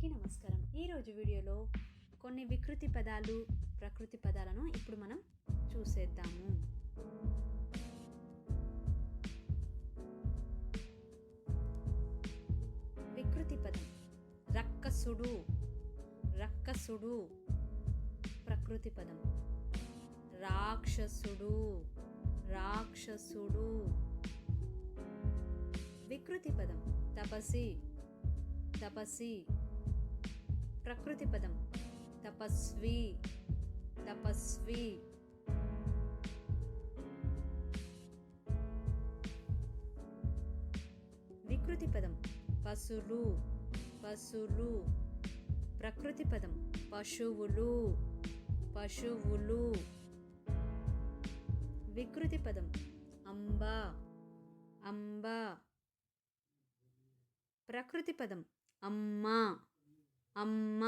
అందరికీ నమస్కారం. ఈరోజు వీడియోలో కొన్ని వికృతి పదాలు ప్రకృతి పదాలను ఇప్పుడు మనం చూసేద్దాము. వికృతి పదం. రక్కసుడు. రక్కసుడు. ప్రకృతి పదం. రాక్షసుడు. రాక్షసుడు. వికృతి పదం. తపసి. తపసి. ప్రకృతి పదం. తపస్వి తపస్వి. వికృతి పదం. పశులు పశులు. ప్రకృతి పదం. పశువులు పశువులు. వికృతి పదం. అంబ అంబ. ప్రకృతి పదం. అమ్మ. అమ్మ.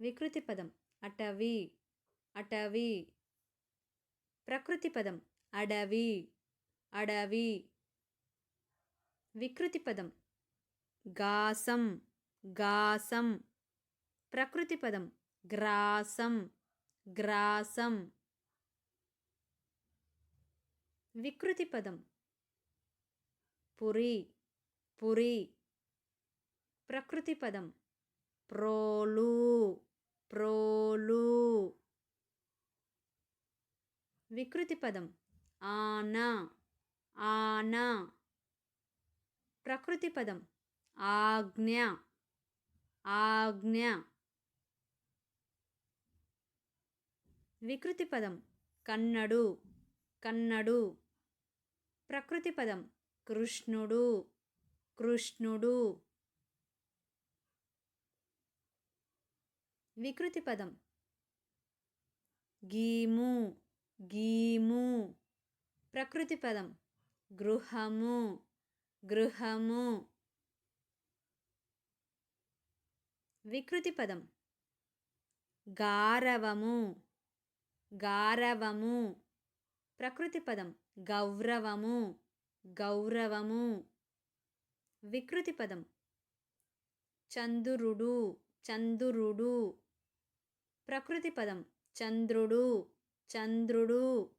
వికృతి పదం. అటవి. అటవి. ప్రకృతి పదం. అడవి. అడవి. వికృతి పదం. గాసం. గాసం. ప్రకృతి పదం. గ్రాసం. గ్రాసం. వికృతి పదం. పురి పురి. ప్రకృతి పదం. ప్రోలు ప్రోలు. వికృతి పదం. ఆన ఆన. ప్రకృతి పదం. ఆజ్ఞ ఆజ్ఞ. వికృతి పదం. కన్నడు కన్నడు. ప్రకృతి పదం. కృష్ణుడు కృష్ణుడు. వికృతి పదం. గీము గీము. ప్రకృతి పదం. గృహము గృహము. వికృతి పదం. గారవము గారవము. ప్రకృతి పదం. గౌరవము. గౌరవము. వికృతి పదం. చంద్రుడు. చంద్రుడు. ప్రకృతి పదం. చంద్రుడు. చంద్రుడు.